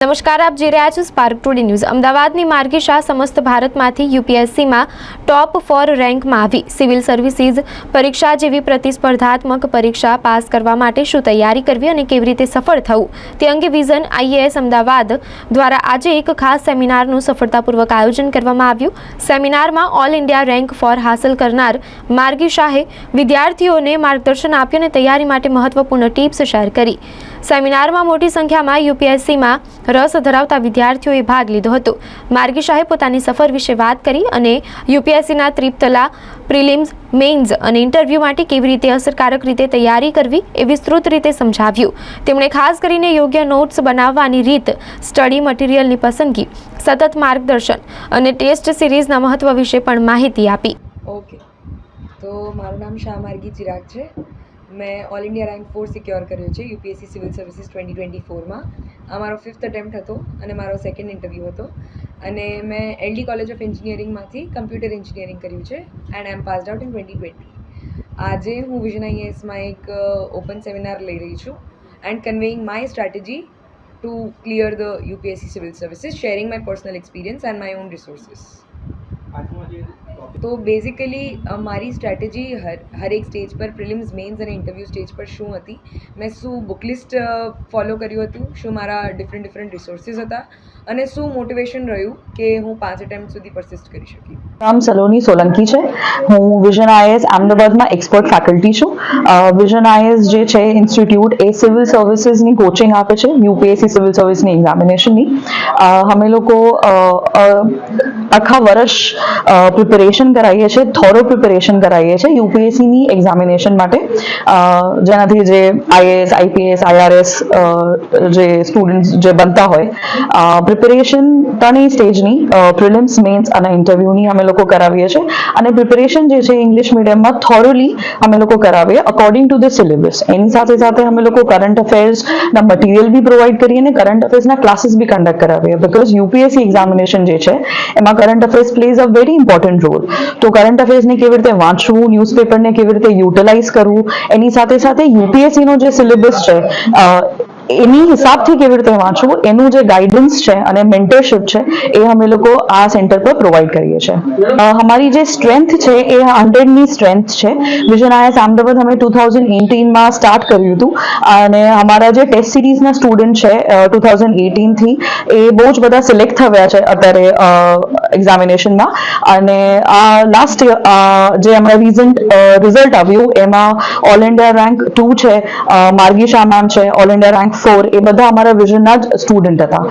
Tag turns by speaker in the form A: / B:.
A: નમસ્કાર, આપ જોઈ રહ્યા છો સ્પાર્ક ટુડે ન્યૂઝ. અમદાવાદની માર્ગી શાહ સમસ્ત ભારતમાંથી યુપીએસસીમાં ટોપ ફોર રેન્કમાં આવી. સિવિલ સર્વિસીસ પરીક્ષા જેવી પ્રતિસ્પર્ધાત્મક પરીક્ષા પાસ કરવા માટે શું તૈયારી કરવી અને કેવી રીતે સફળ થવું? તે અંગે વિઝન આઈએએસ અમદાવાદ દ્વારા આજે એક ખાસ સેમિનારનું સફળતાપૂર્વક આયોજન કરવામાં આવ્યું. સેમિનારમાં ઓલ ઇન્ડિયા રેન્ક ફોર હાંસલ કરનાર માર્ગી શાહે વિદ્યાર્થીઓને માર્ગદર્શન આપ્યું અને તૈયારી માટે મહત્વપૂર્ણ ટિપ્સ શેર કરી. સેમિનારમાં મોટી સંખ્યામાં યુપીએસસીમાં રસ ધરાવતા વિદ્યાર્થીઓએ ભાગ લીધો હતો. માર્ગી શાહે પોતાની સફર વિશે વાત કરી અને યુપીએસસીના ત્રિપતલા પ્રિલિમ્સ, મેઇન્સ અને ઇન્ટરવ્યૂ માટે કેવી રીતે અસરકારક રીતે તૈયારી કરવી એ વિસ્તૃત રીતે સમજાવ્યું. તેમણે ખાસ કરીને યોગ્ય નોટ્સ બનાવવાની રીત, સ્ટડી મટીરિયલની પસંદગી, સતત માર્ગદર્શન અને ટેસ્ટ સિરીઝના મહત્વ વિશે પણ માહિતી આપી.
B: ઓકે. તો મારું નામ શાહ માર્ગી ચિરાગ છે. મેં all India rank four secure કર્યો છે UPSC civil services twenty twenty ફોરમાં આ મારો ફિફ્થ અટેમ્પ્ટ હતો અને મારો સેકન્ડ ઇન્ટરવ્યૂ હતો. અને મેં એલડી કોલેજ ઓફ એન્જિનિયરિંગમાંથી કમ્પ્યુટર એન્જિનિયરિંગ કર્યું છે and am passed out in twenty twenty આજે હું વિઝન આઈએસમાં એક ઓપન સેમિનાર લઈ રહી છું and conveying my strategy to clear the UPSC civil services sharing my personal experience and my own resources તો બેઝિકલી મારી સ્ટ્રેટેજી હર હરેક સ્ટેજ પર પ્રિલિમ્સ મેન્સ અને ઇન્ટરવ્યૂ સ્ટેજ પર શું હતી મેં શું બુક લિસ્ટ ફોલો કર્યું હતું શું મારા ડિફરન્ટ ડિફરન્ટ રિસોર્સિસ હતા અને શું મોટિવેશન રહ્યું કે હું પાંચ અટેમ્પ્ટ સુધી પરસિસ્ટ કરી શકી.
C: નામ સલોની સોલંકી છે. હું વિઝન આઈએસ અમદાવાદમાં એક્સપર્ટ ફેકલ્ટી છું. વિઝન આઈએસ જે છે ઇન્સ્ટિટ્યૂટ એ સિવિલ સર્વિસીસની કોચિંગ આપે છે. યુપીએસસી સિવિલ સર્વિસની એક્ઝામિનેશનની અમે લોકો આખા વર્ષ પ્રિપેરેશન કરાવીએ છીએ થોરો પ્રિપેરેશન કરાવીએ છીએ યુપીએસસીની એક્ઝામિનેશન માટે. જેનાથી જે આઈએએસ આઈપીએસ આઈઆરએસ જે સ્ટુડન્ટ જે બનતા હોય પ્રિપેરેશન ત્રણેય સ્ટેજની પ્રિલિમ્સ મેન્સ અને ઇન્ટરવ્યુની અમે લોકો કરાવીએ છીએ. અને પ્રિપેરેશન જે છે ઇંગ્લિશ મીડિયમમાં થોરોલી અમે લોકો કરાવીએ અકોર્ડિંગ ટુ ધ સિલેબસ એની સાથે સાથે અમે લોકો કરંટ અફેર્સના મટીરિયલ બી પ્રોવાઈડ કરીએ અને કરંટ અફેર્સના ક્લાસીસ બી કન્ડક્ટ કરાવીએ. બિકોઝ યુપીએસસી એક્ઝામિનેશન જે છે, એમાં current affairs plays a very important role તો કરંટ અફેર્સને કેવી રીતે વાંચવું ન્યૂઝપેપરને કેવી રીતે યુટિલાઇઝ કરવું એની સાથે સાથે યુપીએસસીનો જે સિલેબસ છે એની હિસાબથી કેવી રીતે વાંચવું એનું જે ગાઈડન્સ છે અને મેન્ટરશિપ છે એ અમે લોકો આ સેન્ટર પર પ્રોવાઈડ કરીએ છીએ. અમારી જે સ્ટ્રેન્થ છે એ હંડ્રેડની સ્ટ્રેન્થ છે. વિઝન આઈએસ અમદાવાદ અમે ટુ થાઉઝન્ડ એટીનમાં સ્ટાર્ટ કર્યું હતું. અને અમારા જે ટેસ્ટ સિરીઝના સ્ટુડન્ટ છે ટુ થાઉઝન્ડ એટીનથી એ બહુ જ બધા સિલેક્ટ થયા છે અત્યારે એક્ઝામિનેશનમાં અને આ લાસ્ટ જે હમણાં રિઝન્ટ રિઝલ્ટ આવ્યું એમાં ઓલ ઇન્ડિયા રેન્ક ટુ છે અ, માર્ગી શાહ મેમ છે ઓલ ઇન્ડિયા રેન્ક ફોર એ બધા અમારા વિઝનના જ સ્ટુડન્ટ હતા.